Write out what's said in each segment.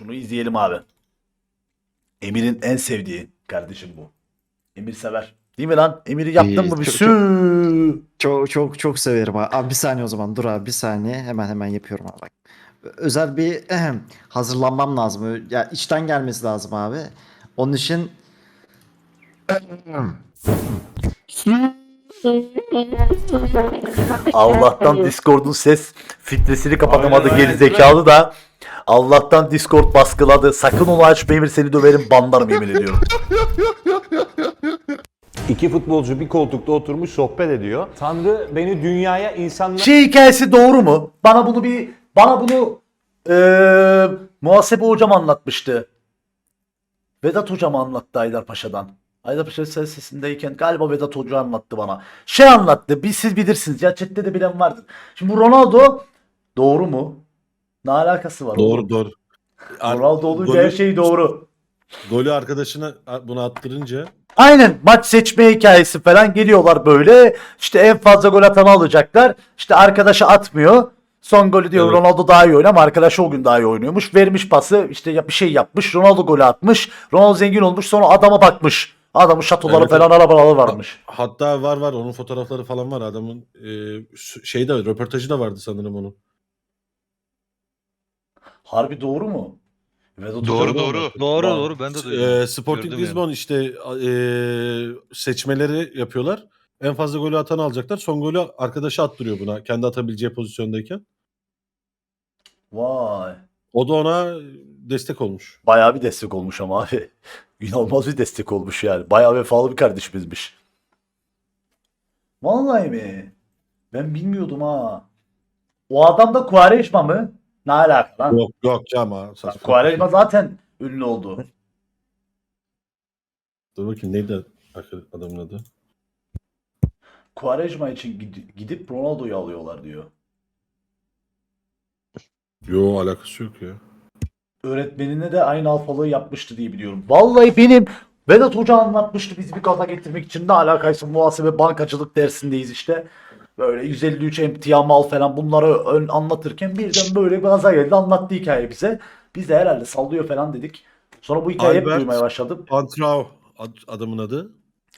Şunu izleyelim abi. Emir'in en sevdiği kardeşim bu. Emir sever. Değil mi lan? Emir'i yaptın mı bir çok- sü? Çok çok çok severim abi. Abi bir saniye o zaman dur abi bir saniye hemen hemen yapıyorum abi bak. Özel bir ehem, hazırlanmam lazım. Ya içten gelmesi lazım abi. Onun için Allah'tan Discord'un ses filtresini kapatamadı geri zekalı da. Allah'tan Discord baskıladı. Sakın onu açma Emir seni döverim banlarım yemin ediyorum. İki futbolcu bir koltukta oturmuş sohbet ediyor. Tanrı beni dünyaya insanlar Şey hikayesi doğru mu? Bana bunu bir bana bunu eee muhasebe hocam anlatmıştı. Vedat hocam anlattı Haydarpaşa'dan. Haydarpaşa ses sesindeyken galiba Vedat Hoca anlattı bana. Şey anlattı. Bir siz bilirsiniz. Ya chatte de bilen vardır. Şimdi bu Ronaldo doğru mu? Ne alakası var? Doğru oğlum? doğru. Ronaldo olunca her şey doğru. Golü arkadaşına bunu attırınca Aynen maç seçme hikayesi falan geliyorlar böyle. İşte en fazla gol atanı alacaklar. İşte arkadaşı atmıyor. Son golü diyor Evet. Ronaldo daha iyi oynuyor ama arkadaşı o gün daha iyi oynuyormuş. Vermiş pası işte ya bir şey yapmış. Ronaldo golü atmış. Ronaldo zengin olmuş sonra adama bakmış. Adamın şatoları Evet, falan arabaları varmış. hatta var var onun fotoğrafları falan var adamın e, şeyde röportajı da vardı sanırım onun. Harbi doğru mu? Vedat doğru. doğru. Doğru doğru ben de duydum. E, Sporting Gördüm yani. Lisbon işte e, seçmeleri yapıyorlar. En fazla golü atan alacaklar. Son golü arkadaşı attırıyor buna kendi atabileceği pozisyondayken. Vay. O da ona destek olmuş. Bayağı bir destek olmuş ama abi. İnanılmaz bir destek olmuş yani. Bayağı vefalı bir kardeşimizmiş. Vallahi mi? Ben bilmiyordum ha. O adam da Quaresma mı? Ne alaka lan? Yok yok ama. Quaresma zaten ünlü oldu. Dur bakayım neydi adamın adı? Quaresma için gid- gidip Ronaldo'yu alıyorlar diyor. Yo alakası yok ya. Öğretmenine de aynı alfalığı yapmıştı diye biliyorum. Vallahi benim Vedat Hoca anlatmıştı bizi bir gaza getirmek için ne alakaysa muhasebe bankacılık dersindeyiz işte. Böyle 153 emtia mal falan bunları ön anlatırken birden böyle bir gaza geldi anlattı hikaye bize. Biz de herhalde sallıyor falan dedik. Sonra bu hikayeyi hep Albert- duymaya başladım. Pantrao ad- adamın adı.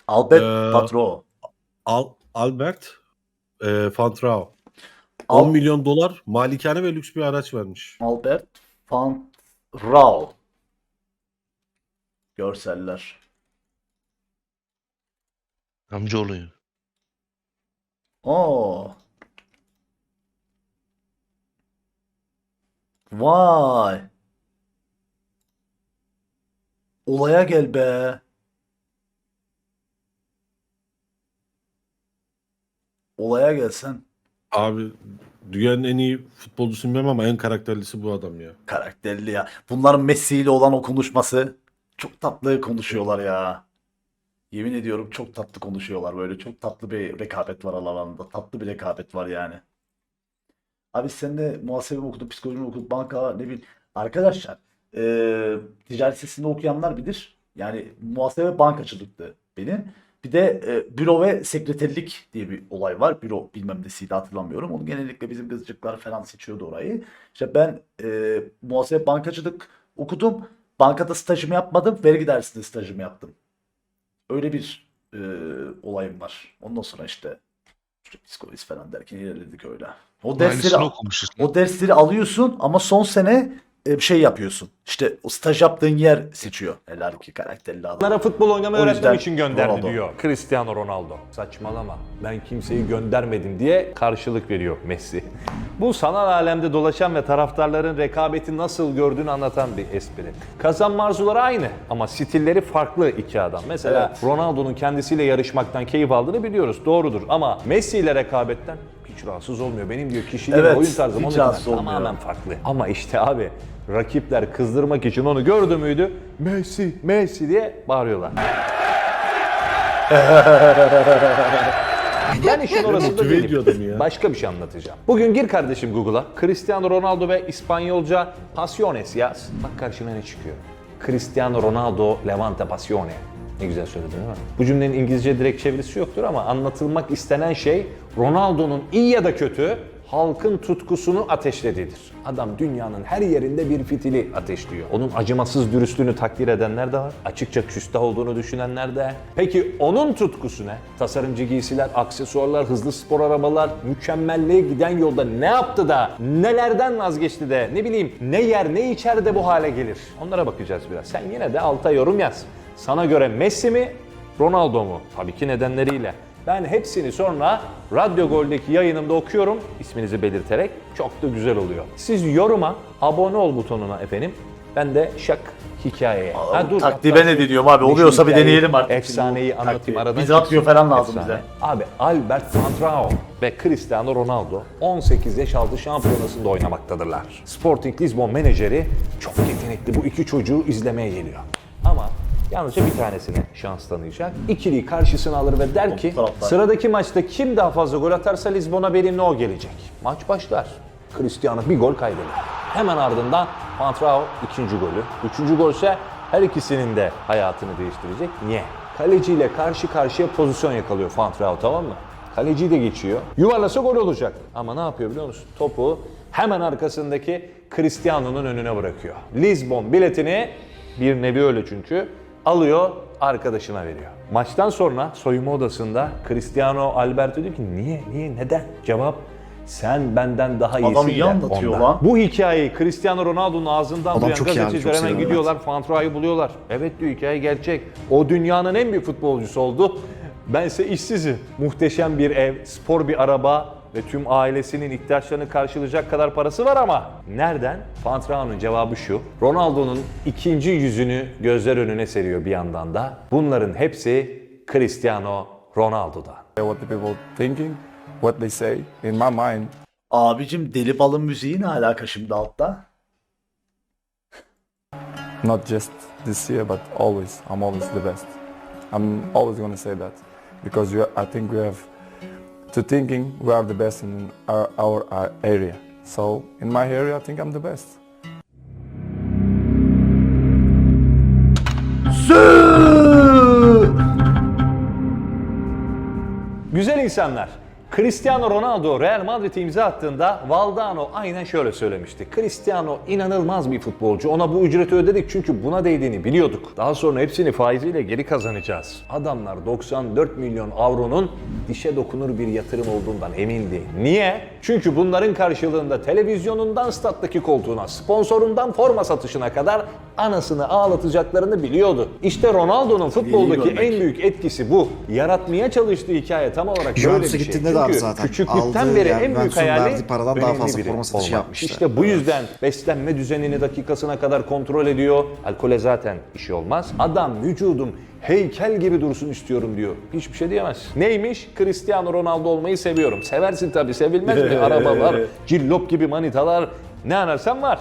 Albert Ee, Patro. Al Albert e, Fantrao. Al- 10 milyon dolar malikane ve lüks bir araç vermiş. Albert Van. Görseller. Amcaoğlu. Oo. Vay. Olaya gel be. Olaya gelsen. Abi dünyanın en iyi futbolcusu bilmem ama en karakterlisi bu adam ya. Karakterli ya. Bunların Messi ile olan o konuşması çok tatlı konuşuyorlar ya. Yemin ediyorum çok tatlı konuşuyorlar böyle. Çok tatlı bir rekabet var aralarında. Tatlı bir rekabet var yani. Abi sen de muhasebe okudun, psikoloji okudun, banka ne bileyim. Arkadaşlar eee ticaret sesinde okuyanlar bilir. Yani muhasebe bankacılıktı benim. Bir de e, büro ve sekreterlik diye bir olay var. Büro bilmem nesiydi hatırlamıyorum. Onu genellikle bizim kızcıklar falan seçiyordu orayı. İşte ben e, muhasebe bankacılık okudum. Bankada stajımı yapmadım. Vergi dairesinde stajımı yaptım. Öyle bir e, olayım var. Ondan sonra işte, işte psikolojisi falan derken ilerledik öyle. O dersleri, Aynısını okumuşuz. o dersleri alıyorsun ama son sene e, bir şey yapıyorsun. İşte o staj yaptığın yer seçiyor. Helal ki karakterli adam. futbol oynamayı O öğretmem için gönderdi Ronaldo. diyor. Cristiano Ronaldo. Saçmalama. Ben kimseyi göndermedim diye karşılık veriyor Messi. Bu sanal alemde dolaşan ve taraftarların rekabeti nasıl gördüğünü anlatan bir espri. Kazanma arzuları aynı ama stilleri farklı iki adam. Mesela Evet. Ronaldo'nun kendisiyle yarışmaktan keyif aldığını biliyoruz. Doğrudur ama Messi ile rekabetten hiç rahatsız olmuyor. Benim diyor kişiliğim, Evet, oyun tarzım hiç rahatsız olmuyor. tamamen farklı. Ama işte abi rakipler kızdırmak için onu gördü müydü? Messi, Messi diye bağırıyorlar. ben işin orasında motive değilim. ya. Başka bir şey anlatacağım. Bugün gir kardeşim Google'a. Cristiano Ronaldo ve İspanyolca Pasiones yaz. Bak karşına ne çıkıyor. Cristiano Ronaldo Levante Pasione. Ne güzel söyledin değil mi? Bu cümlenin İngilizce direkt çevirisi yoktur ama anlatılmak istenen şey Ronaldo'nun iyi ya da kötü halkın tutkusunu ateşlediğidir. Adam dünyanın her yerinde bir fitili ateşliyor. Onun acımasız dürüstlüğünü takdir edenler de var. Açıkça küstah olduğunu düşünenler de. Peki onun tutkusu ne? Tasarımcı giysiler, aksesuarlar, hızlı spor arabalar, mükemmelliğe giden yolda ne yaptı da, nelerden vazgeçti de, ne bileyim ne yer ne içer de bu hale gelir. Onlara bakacağız biraz. Sen yine de alta yorum yaz. Sana göre Messi mi, Ronaldo mu? Tabii ki nedenleriyle. Ben hepsini sonra Radyo Gol'deki yayınımda okuyorum isminizi belirterek. Çok da güzel oluyor. Siz yoruma abone ol butonuna efendim. Ben de şak hikayeye. Ha, dur, ben şu ediyorum abi. Oluyorsa bir deneyelim artık. Efsaneyi anlatayım taktiği. aradan. Bize atıyor falan lazım Efsane. bize. Abi Albert Fantrao ve Cristiano Ronaldo 18 yaş altı şampiyonasında oynamaktadırlar. Sporting Lisbon menajeri çok yetenekli bu iki çocuğu izlemeye geliyor. Ama yalnızca bir tanesine şans tanıyacak. İkiliyi karşısına alır ve der ki sıradaki maçta kim daha fazla gol atarsa Lisbon'a benimle o gelecek. Maç başlar. Cristiano bir gol kaydeder. Hemen ardından Fantrao ikinci golü. Üçüncü gol ise her ikisinin de hayatını değiştirecek. Niye? Kaleciyle karşı karşıya pozisyon yakalıyor Fantrao tamam mı? Kaleciyi de geçiyor. Yuvarlasa gol olacak. Ama ne yapıyor biliyor musun? Topu hemen arkasındaki Cristiano'nun önüne bırakıyor. Lisbon biletini bir nevi öyle çünkü alıyor arkadaşına veriyor. Maçtan sonra soyunma odasında Cristiano Alberto diyor ki niye niye neden? Cevap sen benden daha iyisin. Adam iyi anlatıyor ondan. lan. Bu hikayeyi Cristiano Ronaldo'nun ağzından Adam duyan çok gazeteciler hemen gidiyorlar. Fantrao'yu buluyorlar. Evet diyor hikaye gerçek. O dünyanın en büyük futbolcusu oldu. Bense işsizim. Muhteşem bir ev, spor bir araba ve tüm ailesinin ihtiyaçlarını karşılayacak kadar parası var ama nereden? Fantrao'nun cevabı şu. Ronaldo'nun ikinci yüzünü gözler önüne seriyor bir yandan da. Bunların hepsi Cristiano Ronaldo'dan. what the people thinking, what they say. In my mind, Abicim deli balın müziği ne alaka şimdi altta? not just this year, but always, I'm always the best. I'm always gonna say that because you, I think we have to thinking we are the best in our, our, area. So in my area, I think I'm the best. Güzel insanlar. Cristiano Ronaldo Real Madrid'e imza attığında Valdano aynen şöyle söylemişti. Cristiano inanılmaz bir futbolcu. Ona bu ücreti ödedik çünkü buna değdiğini biliyorduk. Daha sonra hepsini faiziyle geri kazanacağız. Adamlar 94 milyon avronun dişe dokunur bir yatırım olduğundan emindi. Niye? Çünkü bunların karşılığında televizyonundan stat'taki koltuğuna, sponsorundan forma satışına kadar anasını ağlatacaklarını biliyordu. İşte Ronaldo'nun futboldaki en büyük etkisi bu. Yaratmaya çalıştığı hikaye tam olarak böyle Juventus'a bir şey. gittiğinde de abi Çünkü zaten. küçüklükten Aldığı beri yani en büyük Juventus'un hayali verdiği paradan daha önemli fazla biri forma satışı olmak. yapmıştı. İşte bu yüzden beslenme düzenini dakikasına kadar kontrol ediyor. Alkole zaten işi olmaz. Adam vücudum heykel gibi dursun istiyorum diyor. Hiçbir şey diyemez. Neymiş? Cristiano Ronaldo olmayı seviyorum. Seversin tabii sevilmez mi? Arabalar, cillop gibi manitalar ne ararsan var.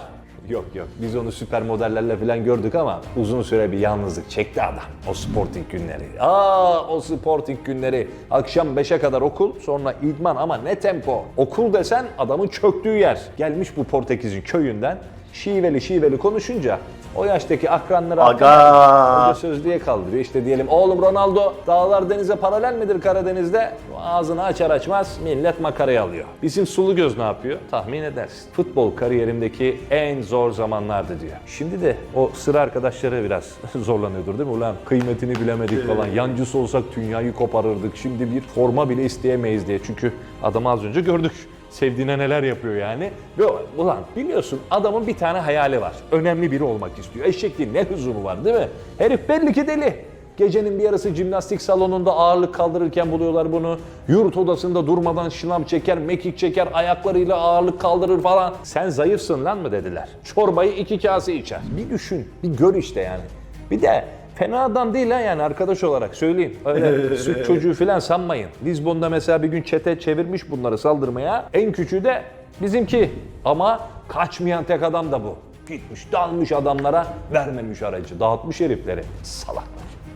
Yok yok biz onu süper modellerle falan gördük ama uzun süre bir yalnızlık çekti adam. O sporting günleri. Aa o sporting günleri. Akşam 5'e kadar okul sonra idman ama ne tempo. Okul desen adamın çöktüğü yer. Gelmiş bu Portekiz'in köyünden şiveli şiveli konuşunca o yaştaki akranları Aga. hoca sözlüğe kaldırıyor. İşte diyelim oğlum Ronaldo dağlar denize paralel midir Karadeniz'de? Ağzını açar açmaz millet makaraya alıyor. Bizim sulu göz ne yapıyor? Tahmin edersin. Futbol kariyerimdeki en zor zamanlardı diyor. Şimdi de o sıra arkadaşları biraz zorlanıyordur değil mi? Ulan kıymetini bilemedik falan. Yancısı olsak dünyayı koparırdık. Şimdi bir forma bile isteyemeyiz diye. Çünkü adamı az önce gördük sevdiğine neler yapıyor yani. Ve ulan biliyorsun adamın bir tane hayali var. Önemli biri olmak istiyor. Eşek değil ne lüzumu var değil mi? Herif belli ki deli. Gecenin bir yarısı jimnastik salonunda ağırlık kaldırırken buluyorlar bunu. Yurt odasında durmadan şınav çeker, mekik çeker, ayaklarıyla ağırlık kaldırır falan. Sen zayıfsın lan mı dediler. Çorbayı iki kase içer. Bir düşün, bir gör işte yani. Bir de Fena adam değil ha yani arkadaş olarak söyleyeyim. Öyle süt çocuğu falan sanmayın. Lizbon'da mesela bir gün çete çevirmiş bunları saldırmaya. En küçüğü de bizimki. Ama kaçmayan tek adam da bu. Gitmiş dalmış adamlara vermemiş aracı. Dağıtmış herifleri. Salaklar.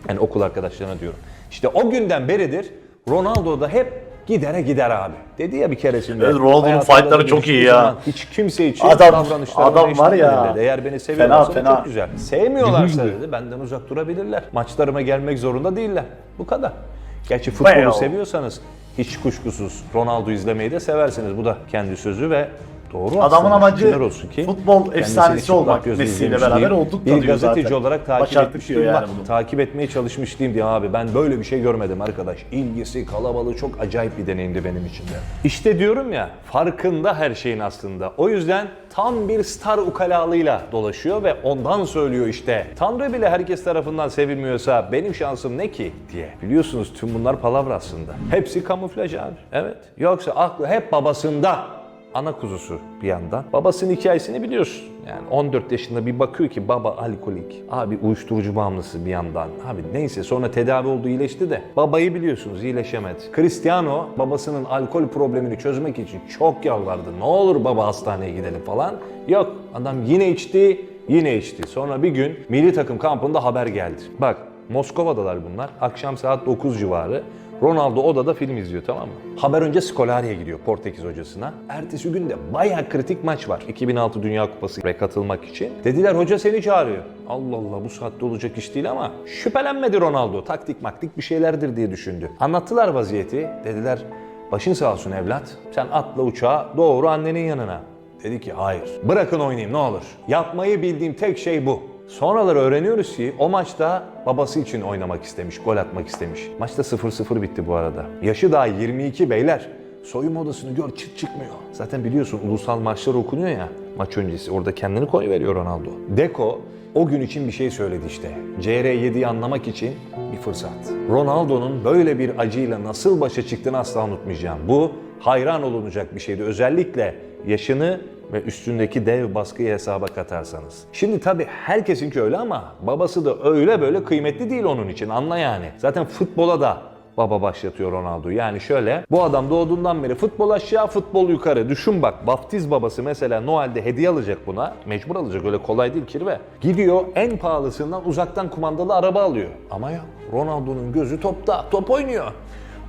Yani okul arkadaşlarına diyorum. İşte o günden beridir Ronaldo da hep gidere gider abi. Dedi ya bir keresinde. Evet, Ronaldo'nun fightları çok iyi ya. zaman Hiç kimse için Adam- adam var ya. dedi. Eğer beni seviyorlarsa Fena, fena. çok güzel. Sevmiyorlarsa dedi benden uzak durabilirler. Maçlarıma gelmek zorunda değiller. Bu kadar. Gerçi futbolu seviyorsanız Hiç kuşkusuz Ronaldo izlemeyi de seversiniz. Bu da kendi sözü ve doğru Adamın amacı olsun ki futbol efsanesi olmak Messi ile beraber olduk Bir gazeteci zaten. olarak takip Başardık var. yani bunu. Takip etmeye çalışmışlığım diye abi ben böyle bir şey görmedim arkadaş. İlgisi, kalabalığı çok acayip bir deneyimdi benim için de. İşte diyorum ya farkında her şeyin aslında. O yüzden tam bir star ukalalığıyla dolaşıyor ve ondan söylüyor işte. Tanrı bile herkes tarafından sevilmiyorsa benim şansım ne ki diye. Biliyorsunuz tüm bunlar palavra aslında. Hepsi kamuflaj abi. Evet. Yoksa aklı hep babasında ana kuzusu bir yandan. Babasının hikayesini biliyorsun. Yani 14 yaşında bir bakıyor ki baba alkolik. Abi uyuşturucu bağımlısı bir yandan. Abi neyse sonra tedavi oldu iyileşti de. Babayı biliyorsunuz iyileşemedi. Cristiano babasının alkol problemini çözmek için çok yalvardı. Ne olur baba hastaneye gidelim falan. Yok adam yine içti yine içti. Sonra bir gün milli takım kampında haber geldi. Bak Moskova'dalar bunlar. Akşam saat 9 civarı. Ronaldo odada film izliyor tamam mı? Haber önce Scolari'ye gidiyor Portekiz hocasına. Ertesi gün de bayağı kritik maç var. 2006 Dünya Kupası'na katılmak için. Dediler hoca seni çağırıyor. Allah Allah bu saatte olacak iş değil ama şüphelenmedi Ronaldo. Taktik maktik bir şeylerdir diye düşündü. Anlattılar vaziyeti. Dediler başın sağ olsun evlat. Sen atla uçağa doğru annenin yanına. Dedi ki hayır. Bırakın oynayayım ne olur. Yapmayı bildiğim tek şey bu. Sonraları öğreniyoruz ki o maçta babası için oynamak istemiş, gol atmak istemiş. Maçta 0-0 bitti bu arada. Yaşı daha 22 beyler. Soyunma odasını gör çıt çıkmıyor. Zaten biliyorsun ulusal maçlar okunuyor ya maç öncesi. Orada kendini koy veriyor Ronaldo. Deko o gün için bir şey söyledi işte. CR7'yi anlamak için bir fırsat. Ronaldo'nun böyle bir acıyla nasıl başa çıktığını asla unutmayacağım. Bu hayran olunacak bir şeydi. Özellikle yaşını ve üstündeki dev baskıyı hesaba katarsanız. Şimdi tabii herkesinki öyle ama babası da öyle böyle kıymetli değil onun için anla yani. Zaten futbola da baba başlatıyor Ronaldo. Yani şöyle bu adam doğduğundan beri futbol aşağı futbol yukarı. Düşün bak vaftiz babası mesela Noel'de hediye alacak buna. Mecbur alacak öyle kolay değil kirve. Gidiyor en pahalısından uzaktan kumandalı araba alıyor. Ama ya Ronaldo'nun gözü topta. Top oynuyor.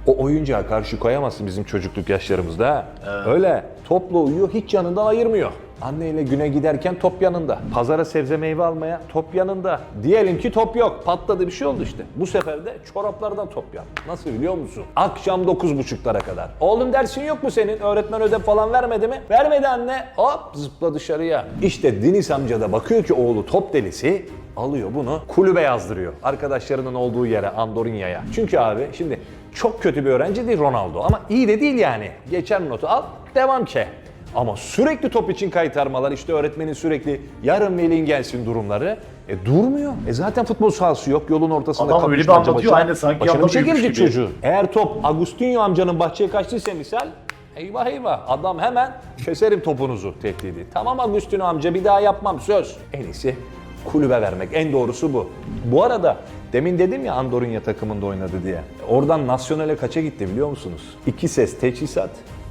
O oyuncağa karşı koyamazsın bizim çocukluk yaşlarımızda. ha. Öyle topla uyuyor hiç yanından ayırmıyor. Anneyle güne giderken top yanında. Pazara sebze meyve almaya top yanında. Diyelim ki top yok. Patladı bir şey oldu işte. Bu sefer de çoraplardan top yap. Nasıl biliyor musun? Akşam 9.30'lara kadar. Oğlum dersin yok mu senin? Öğretmen ödev falan vermedi mi? Vermedi anne. Hop zıpla dışarıya. İşte Deniz amca da bakıyor ki oğlu top delisi. Alıyor bunu kulübe yazdırıyor. Arkadaşlarının olduğu yere Andorinya'ya. Çünkü abi şimdi çok kötü bir öğrenci değil Ronaldo ama iyi de değil yani. Geçer notu al devam ke. Ama sürekli top için kaytarmalar işte öğretmenin sürekli yarın velin gelsin durumları. E durmuyor. E zaten futbol sahası yok. Yolun ortasında Adam öyle bir anlatıyor, başına- aynı sanki başına bir şey gelecek gibi. çocuğun. Eğer top Agustinho amcanın bahçeye kaçtıysa misal Eyvah eyvah adam hemen keserim topunuzu tehdidi. Tamam Agustinho amca bir daha yapmam söz. En iyisi kulübe vermek. En doğrusu bu. Bu arada demin dedim ya Andorra takımında oynadı diye. Oradan nasyonale kaça gitti biliyor musunuz? İki ses teçhizat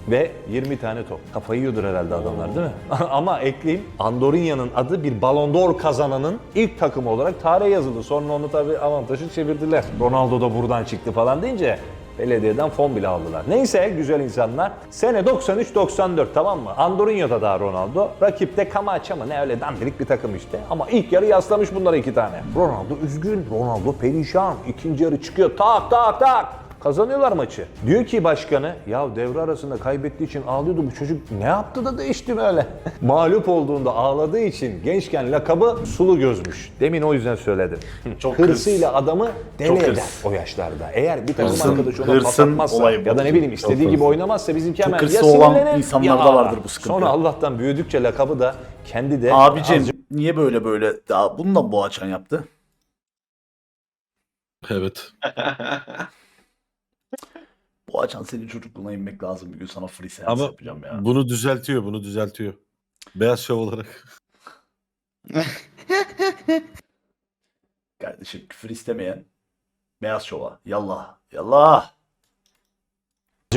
ve 20 tane top. Kafayı yiyordur herhalde adamlar değil mi? Ama ekleyeyim Andorra'nın adı bir Ballon d'Or kazananın ilk takımı olarak tarihe yazıldı. Sonra onu tabii avantajı çevirdiler. Ronaldo da buradan çıktı falan deyince Belediyeden fon bile aldılar. Neyse güzel insanlar. Sene 93-94 tamam mı? Andorra'da daha Ronaldo. Rakipte Camacho mı ne öyle dandirik bir takım işte. Ama ilk yarı yaslamış bunlara iki tane. Ronaldo üzgün. Ronaldo perişan. İkinci yarı çıkıyor. Tak tak tak. Kazanıyorlar maçı. Diyor ki başkanı ya devre arasında kaybettiği için ağlıyordu bu çocuk. Ne yaptı da değişti böyle. Mağlup olduğunda ağladığı için gençken lakabı sulu gözmüş. Demin o yüzden söyledim. Çok Hırsıyla adamı deli Çok eder hırs. o yaşlarda. Eğer bir takım Hırsın- arkadaşı ona hırsın pas atmazsa olayı bu. ya da ne bileyim istediği Çok gibi hırslı. oynamazsa bizimki hemen hırsı ya olan sinirlenir insanlarda ya vardır bu sıkıntı. Sonra Allah'tan büyüdükçe lakabı da kendi de Abicim azıcık niye böyle böyle? Daha bunu da Boğaçan yaptı. Evet. Boğaçan senin çocukluğuna inmek lazım bir gün sana free seans Ama yapacağım ya. bunu düzeltiyor, bunu düzeltiyor. Beyaz şov olarak. Kardeşim küfür istemeyen beyaz şova. Yallah. Yallah.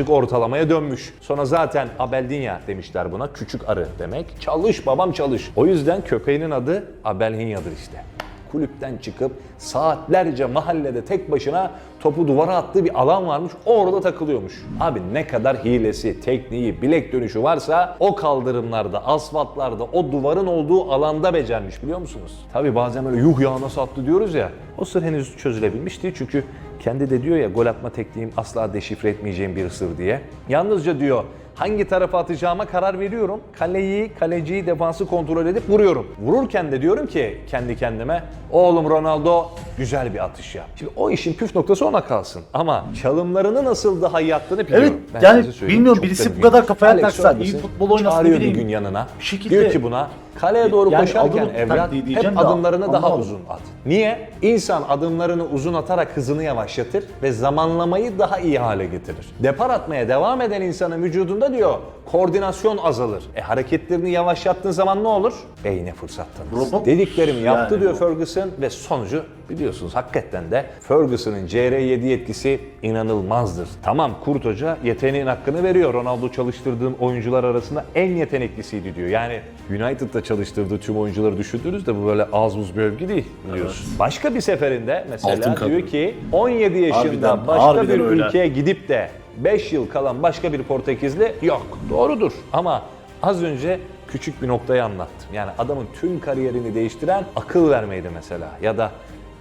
ortalamaya dönmüş. Sonra zaten Abeldinya demişler buna. Küçük arı demek. Çalış babam çalış. O yüzden köpeğinin adı Abelhinya'dır işte. Kulüpten çıkıp saatlerce mahallede tek başına topu duvara attığı bir alan varmış. Orada takılıyormuş. Abi ne kadar hilesi, tekniği, bilek dönüşü varsa o kaldırımlarda, asfaltlarda, o duvarın olduğu alanda becermiş biliyor musunuz? Tabi bazen öyle yuh ya nasıl attı diyoruz ya. O sır henüz çözülebilmiş değil çünkü kendi de diyor ya gol atma tekniğim asla deşifre etmeyeceğim bir sır diye. Yalnızca diyor hangi tarafa atacağıma karar veriyorum. Kaleyi, kaleciyi, defansı kontrol edip vuruyorum. Vururken de diyorum ki kendi kendime oğlum Ronaldo güzel bir atış yap. Şimdi o işin püf noktası ona kalsın. Ama çalımlarını nasıl daha iyi attığını biliyorum. Evet, yani size söyleyeyim, bilmiyorum, çok birisi bu kadar kafaya taksa, iyi futbol oynasın, bir gün yanına. bir şekilde- Diyor ki buna kaleye doğru Yani koşarken taktiği hep adımlarını daha anlamadım. uzun at. Niye? İnsan adımlarını uzun atarak hızını yavaşlatır ve zamanlamayı daha iyi hale getirir. Depar atmaya devam eden insanın vücudunda diyor koordinasyon azalır. E hareketlerini yavaşlattığın zaman ne olur? Beyne fırsat tanır. Robot Dediklerimi yaptı yani diyor bu. Ferguson ve sonucu biliyorsunuz hakikaten de Ferguson'ın CR7 etkisi inanılmazdır. Tamam Kurt Hoca yeteneğin hakkını veriyor. Ronaldo çalıştırdığım oyuncular arasında en yeteneklisiydi diyor. Yani United'da çalıştırdığı tüm oyuncuları düşündüğünüzde bu böyle az buz bir övgü değil biliyorsun. Başka bir seferinde mesela kadro. diyor ki 17 yaşında Harbiden, başka harbiden bir öyle. ülkeye gidip de 5 yıl kalan başka bir Portekizli yok. Doğrudur ama az önce küçük bir noktayı anlattım. Yani adamın tüm kariyerini değiştiren akıl vermeydi mesela. Ya da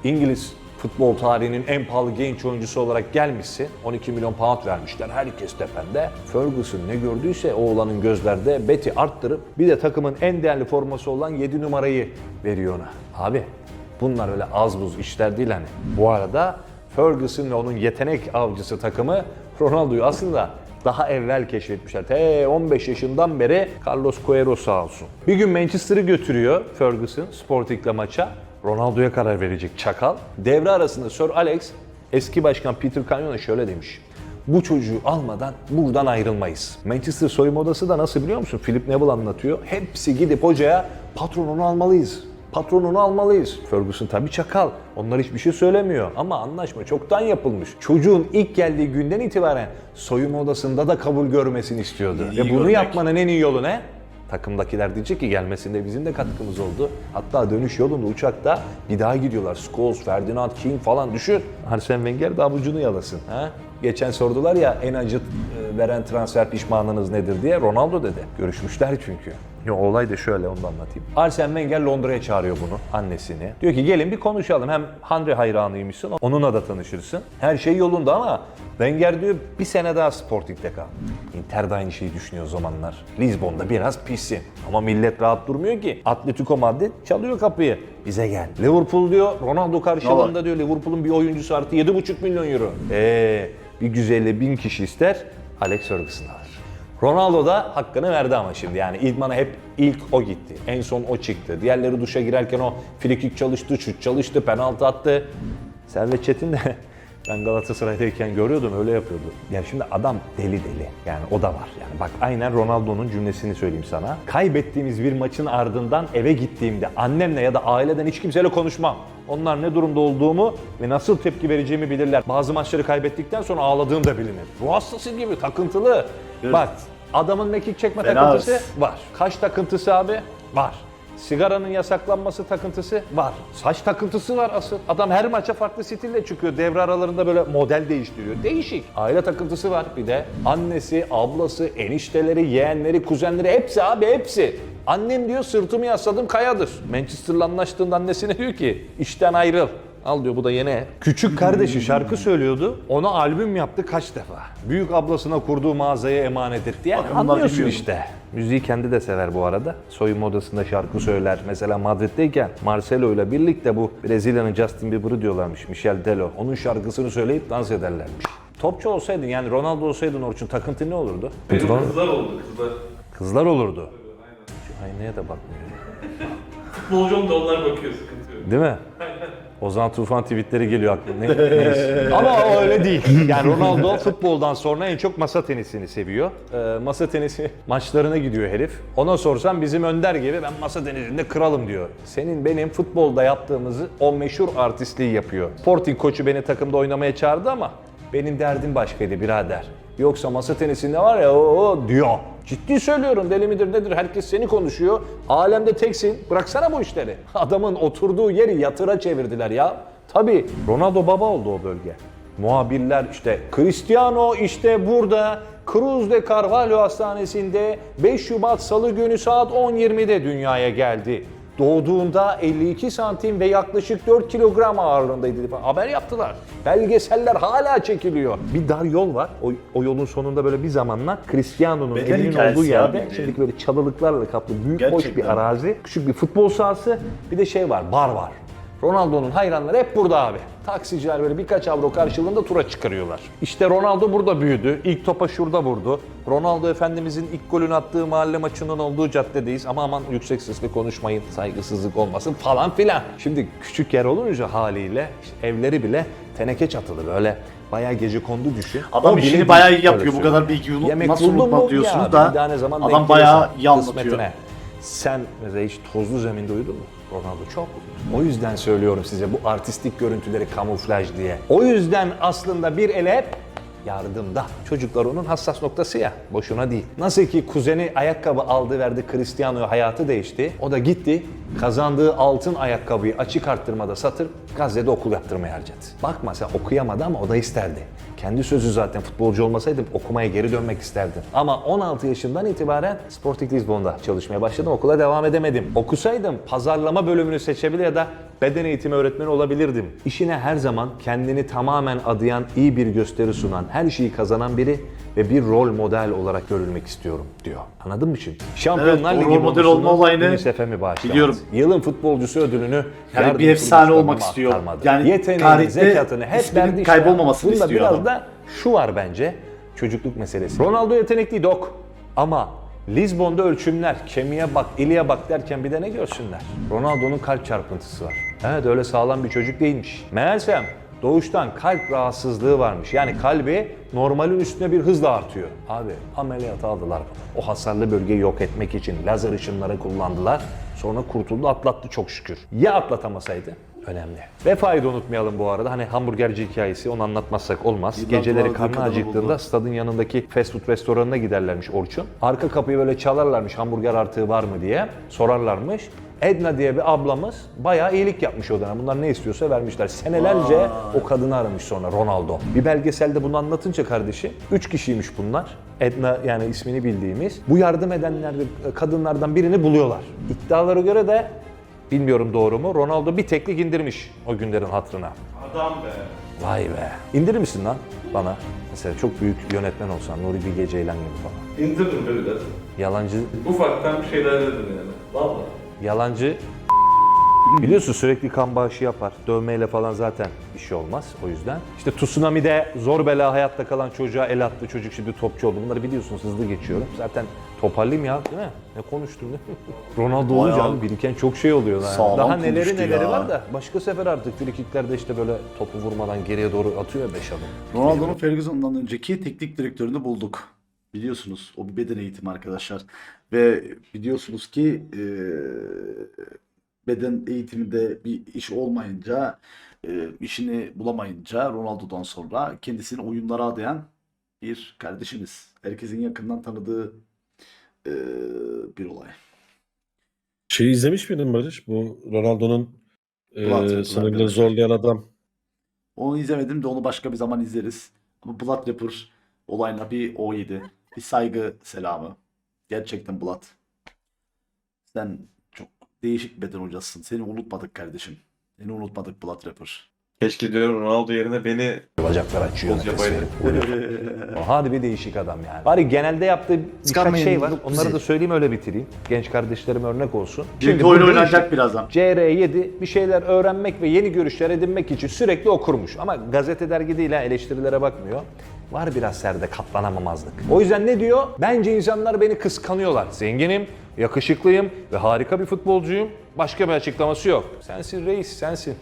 İngiliz futbol tarihinin en pahalı genç oyuncusu olarak gelmişsin. 12 milyon pound vermişler herkes tepende. Ferguson ne gördüyse oğlanın gözlerde beti arttırıp bir de takımın en değerli forması olan 7 numarayı veriyor ona. Abi bunlar öyle az buz işler değil hani. Bu arada Ferguson ve onun yetenek avcısı takımı Ronaldo'yu aslında daha evvel keşfetmişler. T 15 yaşından beri Carlos Queiroz sağ olsun. Bir gün Manchester'ı götürüyor Ferguson Sporting'le maça. Ronaldo'ya karar verecek çakal. Devre arasında Sir Alex eski başkan Peter Canyona şöyle demiş. Bu çocuğu almadan buradan ayrılmayız. Manchester soyunma odası da nasıl biliyor musun? Philip Neville anlatıyor. Hepsi gidip hocaya patron onu almalıyız. Patronunu almalıyız. Ferguson tabii çakal. Onlar hiçbir şey söylemiyor. Ama anlaşma çoktan yapılmış. Çocuğun ilk geldiği günden itibaren soyunma odasında da kabul görmesini istiyordu. İyi Ve bunu görmek. yapmanın en iyi yolu ne? Takımdakiler diyecek ki gelmesinde bizim de katkımız oldu. Hatta dönüş yolunda uçakta bir daha gidiyorlar. Scholes, Ferdinand, King falan düşün. Arsene Wenger de avucunu yalasın. Ha? Geçen sordular ya en acıt e, veren transfer pişmanlığınız nedir diye. Ronaldo dedi. Görüşmüşler çünkü. Yo, olay da şöyle onu da anlatayım. Arsene Wenger Londra'ya çağırıyor bunu, annesini. Diyor ki gelin bir konuşalım. Hem Henry hayranıymışsın, onunla da tanışırsın. Her şey yolunda ama Wenger diyor bir sene daha Sporting'de kal. Inter de aynı şeyi düşünüyor o zamanlar. Lisbon'da biraz pissin. Ama millet rahat durmuyor ki. Atletico Madrid çalıyor kapıyı. Bize gel. Liverpool diyor Ronaldo karşılığında diyor Liverpool'un bir oyuncusu artı 7,5 milyon euro. Eee bir güzelle bin kişi ister Alex Ferguson alır. Ronaldo da hakkını verdi ama şimdi yani idmana hep ilk o gitti. En son o çıktı. Diğerleri duşa girerken o frikik çalıştı, şut çalıştı, penaltı attı. Servet Çetin de ben Galatasaray'dayken görüyordum öyle yapıyordu. Yani şimdi adam deli deli. Yani o da var. Yani bak aynen Ronaldo'nun cümlesini söyleyeyim sana. Kaybettiğimiz bir maçın ardından eve gittiğimde annemle ya da aileden hiç kimseyle konuşmam. Onlar ne durumda olduğumu ve nasıl tepki vereceğimi bilirler. Bazı maçları kaybettikten sonra ağladığım da bilinir. Ruh hastası gibi takıntılı. Evet. Bak adamın mekik çekme Fena takıntısı hırs. var. Kaş takıntısı abi var. Sigaranın yasaklanması takıntısı var. Saç takıntısı var asıl. Adam her maça farklı stille çıkıyor. Devre aralarında böyle model değiştiriyor. Değişik. Aile takıntısı var bir de. Annesi, ablası, enişteleri, yeğenleri, kuzenleri hepsi abi hepsi. Annem diyor sırtımı yasladım kayadır. Manchester'la anlaştığında annesine diyor ki işten ayrıl. Al diyor bu da yeni. Küçük kardeşi şarkı söylüyordu. Ona albüm yaptı kaç defa. Büyük ablasına kurduğu mağazaya emanet etti. Yani Bak bunlar anlıyorsun bilmiyordum. işte. Müziği kendi de sever bu arada. Soyunma odasında şarkı söyler. Mesela Madrid'deyken Marcelo ile birlikte bu Brezilya'nın Justin Bieber'ı diyorlarmış. Michel Telo. Onun şarkısını söyleyip dans ederlermiş. Topçu olsaydın yani Ronaldo olsaydın Orçun takıntı ne olurdu? Kızlar oldu kızlar. Kızlar olurdu. Şu aynaya da bakmıyor. Futbolcum da onlar bakıyor sıkıntı yok. Değil mi? Ozan Tufan tweetleri geliyor aklıma. Ne. Ama o öyle değil. Yani Ronaldo futboldan sonra en çok masa tenisini seviyor. Ee, masa tenisi maçlarına gidiyor herif. Ona sorsam bizim Önder gibi ben masa tenisinde kralım diyor. Senin benim futbolda yaptığımızı o meşhur artistliği yapıyor. Sporting koçu beni takımda oynamaya çağırdı ama benim derdim başkaydı birader. Yoksa masa tenisinde var ya o diyor. Ciddi söylüyorum deli midir nedir herkes seni konuşuyor. Alemde teksin bıraksana bu işleri. Adamın oturduğu yeri yatıra çevirdiler ya. Tabii Ronaldo baba oldu o bölge. Muhabirler işte Cristiano işte burada Cruz de Carvalho Hastanesi'nde 5 Şubat Salı günü saat 10.20'de dünyaya geldi. Doğduğunda 52 santim ve yaklaşık 4 kilogram ağırlığındaydı. Haber yaptılar. Belgeseller hala çekiliyor. Bir dar yol var. O, o yolun sonunda böyle bir zamanla Cristiano'nun evinin olduğu yerde bildiğin. şimdi böyle çalılıklarla kaplı büyük hoş bir Gerçekten. arazi. Küçük bir futbol sahası. Bir de şey var bar var. Ronaldo'nun hayranları hep burada abi. Taksiciler böyle birkaç avro karşılığında tura çıkarıyorlar. İşte Ronaldo burada büyüdü. İlk topa şurada vurdu. Ronaldo Efendimizin ilk golünü attığı mahalle maçının olduğu caddedeyiz. Ama aman yüksek sesle konuşmayın, saygısızlık olmasın falan filan. Şimdi küçük yer olunca haliyle işte evleri bile teneke çatılı böyle. Bayağı gece kondu düşün. Adam O işini bayağı iyi yapıyor. Bu kadar unut- Yemek nasıl buldun mu? unutma diyorsunuz Ya da adam bayağı iyi anlatıyor. Sen mesela hiç tozlu zeminde uyudun mu? Ronaldo çok. O yüzden söylüyorum size bu artistik görüntüleri kamuflaj diye. O yüzden aslında bir ele hep yardımda. Çocuklar onun hassas noktası ya. Boşuna değil. Nasıl ki kuzeni ayakkabı aldı verdi Cristiano'ya hayatı değişti. O da gitti kazandığı altın ayakkabıyı açık arttırmada satır Gazze'de okul yaptırmaya harcadı. Bakma sen okuyamadı ama o da isterdi. Kendi sözü zaten futbolcu olmasaydım okumaya geri dönmek isterdim. Ama 16 yaşından itibaren Sporting Lisbon'da çalışmaya başladım. Okula devam edemedim. Okusaydım pazarlama bölümünü seçebilir ya da beden eğitimi öğretmeni olabilirdim. İşine her zaman kendini tamamen adayan, iyi bir gösteri sunan, her şeyi kazanan biri ve bir rol model olarak görülmek istiyorum diyor. Anladın mı şimdi? Şampiyonlar Evet, Ligi rol model olma olayını UNICEF'e mi bağışlamadı? biliyorum. Yılın futbolcusu ödülünü Yani bir efsane olmak istiyor. aktarmadı? Yani Yeteneğini, zekatını hep verdi işte. kaybolmamasını Bunda istiyor biraz adam. da şu var bence. Çocukluk meselesi. Ronaldo yetenekli dok. Ama Lizbon'da ölçümler, kemiğe bak, iliğe bak derken bir de ne görsünler? Ronaldo'nun kalp çarpıntısı var. Evet öyle sağlam bir çocuk değilmiş. Meğersem doğuştan kalp rahatsızlığı varmış. Yani kalbi normalin üstüne bir hızla artıyor. Abi ameliyata aldılar. O hasarlı bölgeyi yok etmek için lazer ışınları kullandılar. Sonra kurtuldu atlattı çok şükür. Ya atlatamasaydı? Önemli. Vefa'yı da unutmayalım bu arada. Hani hamburgerci hikayesi onu anlatmazsak olmaz. Yıllar Geceleri karnı acıktığında buldu. stadın yanındaki fast food restoranına giderlermiş Orçun. Arka kapıyı böyle çalarlarmış hamburger artığı var mı diye sorarlarmış. Edna diye bir ablamız bayağı iyilik yapmış o dönem. Bunlar ne istiyorsa vermişler. Senelerce o kadını aramış sonra Ronaldo. Bir belgeselde bunu anlatınca kardeşi, üç kişiymiş bunlar. Edna yani ismini bildiğimiz. Bu yardım edenler kadınlardan birini buluyorlar. İddialara göre de bilmiyorum doğru mu Ronaldo bir teklik indirmiş o günlerin hatırına. Adam be. Vay be. İndirir misin lan bana? Mesela çok büyük yönetmen olsan Nuri Bilge Ceylan gibi falan. İndiririm be biraz. Yalancı, Ufaktan bir şeyler dedim yani. Valla. yalancı Biliyorsun sürekli kan bağışı yapar. Dövmeyle falan zaten bir şey olmaz o yüzden. İşte tsunami'de zor bela hayatta kalan çocuğa el attı. Çocuk şimdi topçu oldu. Bunları biliyorsunuz hızlı geçiyorum. Zaten toparlayayım ya değil mi? Ne konuştum değil mi? Ronaldo olunca Bayağı abi biriken çok şey oluyor. Yani. sağlam Daha neleri konuştu neleri ya. var da başka sefer artık frikiklerde işte böyle topu vurmadan geriye doğru atıyor ya beş adım. Ronaldo'nun Ferguson'dan önceki teknik direktörünü bulduk. Biliyorsunuz o bir beden eğitimi arkadaşlar. Ve biliyorsunuz ki e, beden eğitiminde bir iş olmayınca, e, işini bulamayınca Ronaldo'dan sonra kendisini oyunlara adayan bir kardeşimiz. Herkesin yakından tanıdığı e, bir olay. Şeyi izlemiş miydin Barış? Bu Ronaldo'nun e, sınırları zorlayan adam. Onu izlemedim de onu başka bir zaman izleriz. Ama Blood Rapper olayına bir o yedi. Bir saygı selamı. Gerçekten Blood. Sen değişik beden hocasısın. Seni unutmadık kardeşim. Seni unutmadık Blood Rapper. Keşke diyorum Ronaldo yerine beni Bacaklar açıyor. Nefes verip vuruyor. Hadi bir değişik adam yani. Bari genelde yaptığı birkaç Sıkarmayın, şey var. yok Onları bizi. da söyleyeyim öyle bitireyim. Genç kardeşlerime örnek olsun. Şimdi bu oyun değişik. oynanacak birazdan. CR7 bir şeyler öğrenmek ve yeni görüşler edinmek için sürekli okurmuş. Ama gazete dergi değil ha eleştirilere bakmıyor. Var biraz serde katlanamamazlık. O yüzden ne diyor? Bence insanlar beni kıskanıyorlar. Zenginim, yakışıklıyım ve harika bir futbolcuyum. Başka bir açıklaması yok. Sensin reis, sensin.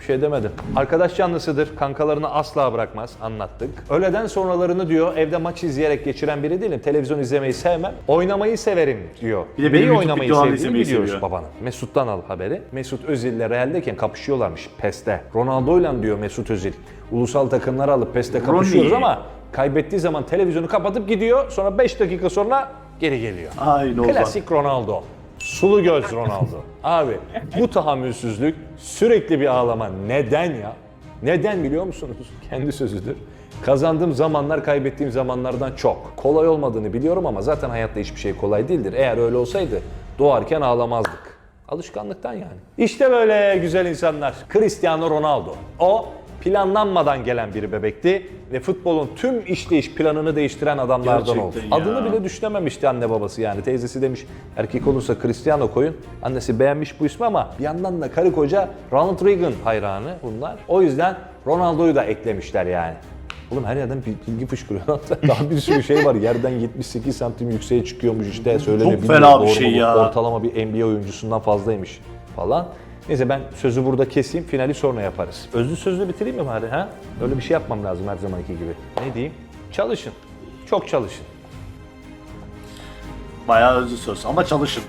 Bir şey demedim. Arkadaş canlısıdır. Kankalarını asla bırakmaz. Anlattık. Öğleden sonralarını diyor evde maç izleyerek geçiren biri değilim. Televizyon izlemeyi sevmem. Oynamayı severim diyor. Bir de benim Neyi YouTube oynamayı videolarını sevdiğini izlemeyi biliyoruz seviyor. babanın. Mesut'tan al haberi. Mesut Özil ile Real'deyken kapışıyorlarmış PES'te. Ronaldo'yla diyor Mesut Özil. Ulusal takımları alıp PES'te kapışıyoruz Ronnie. ama kaybettiği zaman televizyonu kapatıp gidiyor. Sonra 5 dakika sonra geri geliyor. Aynı Ozan. Klasik Ronaldo. Sulu göz Ronaldo. Abi bu tahammülsüzlük, sürekli bir ağlama. Neden ya? Neden biliyor musunuz? Kendi sözüdür. Kazandığım zamanlar kaybettiğim zamanlardan çok. Kolay olmadığını biliyorum ama zaten hayatta hiçbir şey kolay değildir. Eğer öyle olsaydı doğarken ağlamazdık. Alışkanlıktan yani. İşte böyle güzel insanlar. Cristiano Ronaldo. O planlanmadan gelen bir bebekti ve futbolun tüm işleyiş planını değiştiren adamlardan oldu. Gerçekten ya. Adını bile düşünememişti anne babası yani. Teyzesi demiş erkek olursa Cristiano koyun. Annesi beğenmiş bu ismi ama bir yandan da karı koca Ronald Reagan hayranı bunlar. O yüzden Ronaldo'yu da eklemişler yani. Oğlum her yerden bil- bilgi fışkırıyor. Daha bir sürü şey var. Yerden 78 santim yükseğe çıkıyormuş işte. Bilmiyorum fena bir şey ya. Ortalama bir NBA oyuncusundan fazlaymış falan. Neyse ben sözü burada keseyim. Finali sonra yaparız. Özlü sözlü bitireyim mi bari ha? Öyle bir şey yapmam lazım her zamanki gibi. Ne diyeyim? Çalışın. Çok çalışın. Bayağı özlü söz ama çalışın.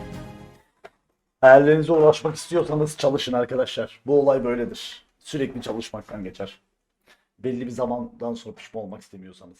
Hayallerinize ulaşmak istiyorsanız çalışın arkadaşlar. Bu olay böyledir. Sürekli çalışmaktan geçer. Belli bir zamandan sonra pişman olmak istemiyorsanız.